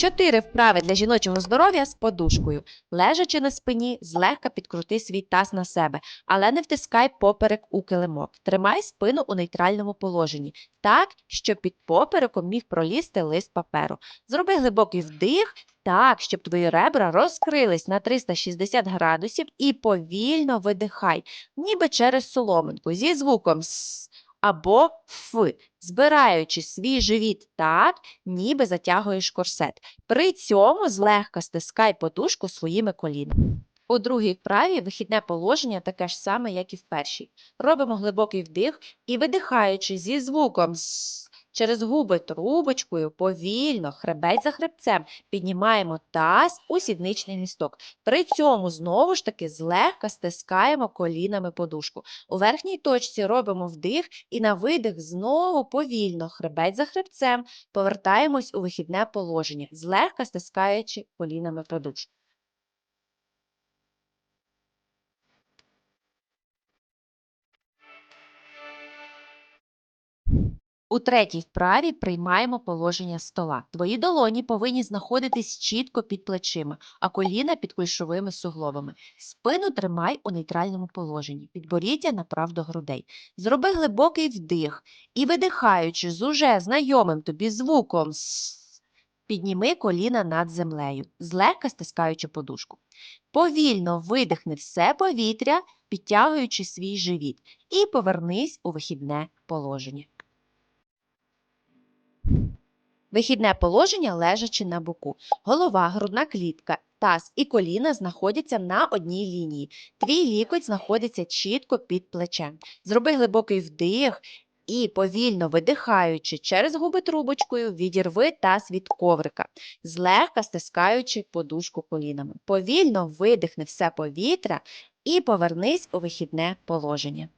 Чотири вправи для жіночого здоров'я з подушкою. Лежачи на спині, злегка підкрути свій таз на себе, але не втискай поперек у килимок. Тримай спину у нейтральному положенні, так, щоб під попереком міг пролізти лист паперу. Зроби глибокий вдих, так, щоб твої ребра розкрились на 360 градусів і повільно видихай, ніби через соломинку зі звуком «с» або «ф», збираючи свій живіт так, ніби затягуєш корсет. При цьому злегка стискай подушку своїми колінами. У другій вправі вихідне положення таке ж саме, як і в першій. Робимо глибокий вдих і видихаючи зі звуком «с» через губи трубочкою, повільно, хребець за хребцем, піднімаємо таз у сідничний місток. При цьому знову ж таки злегка стискаємо колінами подушку. У верхній точці робимо вдих і на видих знову повільно, хребець за хребцем, повертаємось у вихідне положення, злегка стискаючи колінами подушку. У третій вправі приймаємо положення стола. Твої долоні повинні знаходитись чітко під плечима, а коліна під кульшовими суглобами. Спину тримай у нейтральному положенні, підборіддя направ до грудей. Зроби глибокий вдих і, видихаючи з уже знайомим тобі звуком «с», підніми коліна над землею, злегка стискаючи подушку. Повільно видихни все повітря, підтягуючи свій живіт, і повернись у вихідне положення. Вихідне положення лежачи на боку. Голова, грудна клітка, таз і коліна знаходяться на одній лінії. Твій лікоть знаходиться чітко під плечем. Зроби глибокий вдих і, повільно видихаючи через губи трубочкою, відірви таз від коврика, злегка стискаючи подушку колінами. Повільно видихни все повітря і повернись у вихідне положення.